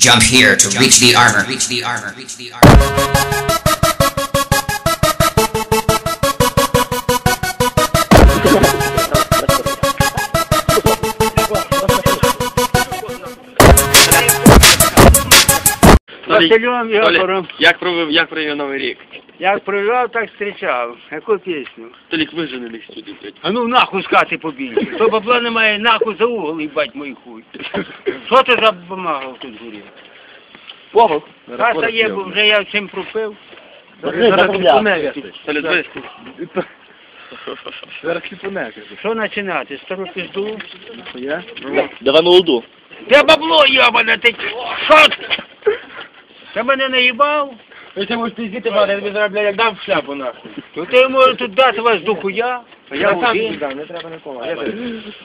Jump here to reach the armor. Reach the armor. Reach the armor. Василем Йобором. як провів, як провів Новий рік? Як привів, так зустрічав. Яку пісню? Толік виженених сюди, блядь. А ну нахуй з хати побільше. То бабла немає, нахуй за угол, їбать мій хуй. Що це за бумага тут горів? Погол. Хата є, бо вже я всім пропив. Толік, ви- Що починати? Стару пізду? Давай молоду. Де бабло, йобане, ти? Що? ти? Ти мене наїбав? Ти можеш піздіти, брат, я тобі зараз, блядь, як дам в шляпу, нахуй. То ти можеш тут дати вас духу я. А я сам не треба нікого.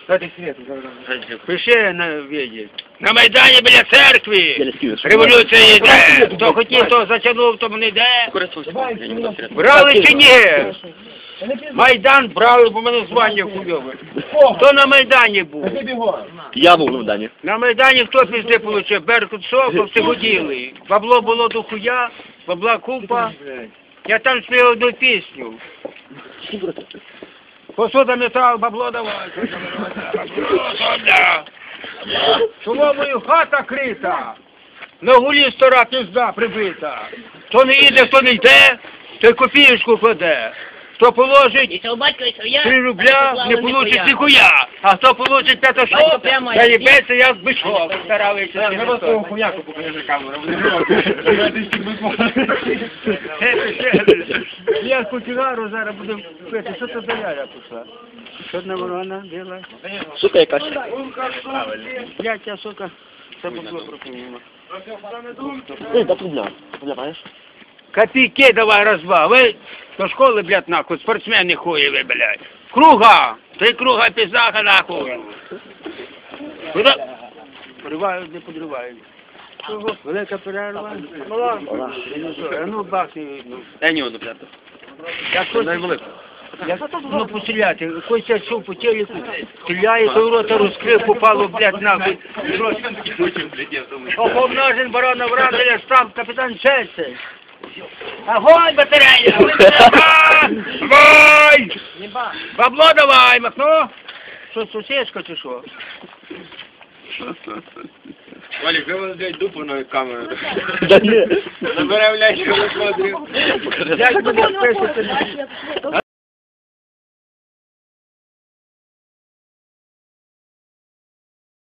Дайте світу, Пиши на віді. На Майдані біля церкви. Революція йде. Хто хотів, то затягнув, то не йде. Брали чи ні? Майдан брали, бо мене звання хуйове. Хто на Майдані був? Я був на Дані. На Майдані хто пізди получив? Беркут Сокол, всі годіли. Бабло було до хуя, бабла купа. Я там спів одну пісню. Посуда метал, бабло давай. Посуда. Чому мою хата крита? На гулі стара пізда прибита. Хто не їде, хто не йде, той копієчку кладе. Хто положить Якщо я, рубля не получить ніхуя, а хто получить п'ятошок, Батько прямо та як їбеться як бичок. Старалися. хуяку покажи камеру. Я культивару зараз буду пити. Що це за яя пішла? Що одна ворона біла? Сука якась. Блядь, я, сука, це було пропонуємо. Ей, да трубля. Копійки давай розба. До школи, блядь, нахуй, спортсмени хуєві, блядь. Круга! Три круга піздаха, нахуй. Поривають, не подривають. Велика перерва. А ну, ну. Я не одну, блядь. Я хочу, я ну, постріляти. Костя чув по телеку, стріляє, то рота розкрив, попало, блядь, нахуй. Оповножен барона Вранделя, штаб капітан Чельси. Огонь, батарея! Огонь! Бабло давай, махну! Що, сусідська чи що? Валік, ви взять дупу на камеру. Да ні. Забирай, блядь, що не смотрю. Як мене списати?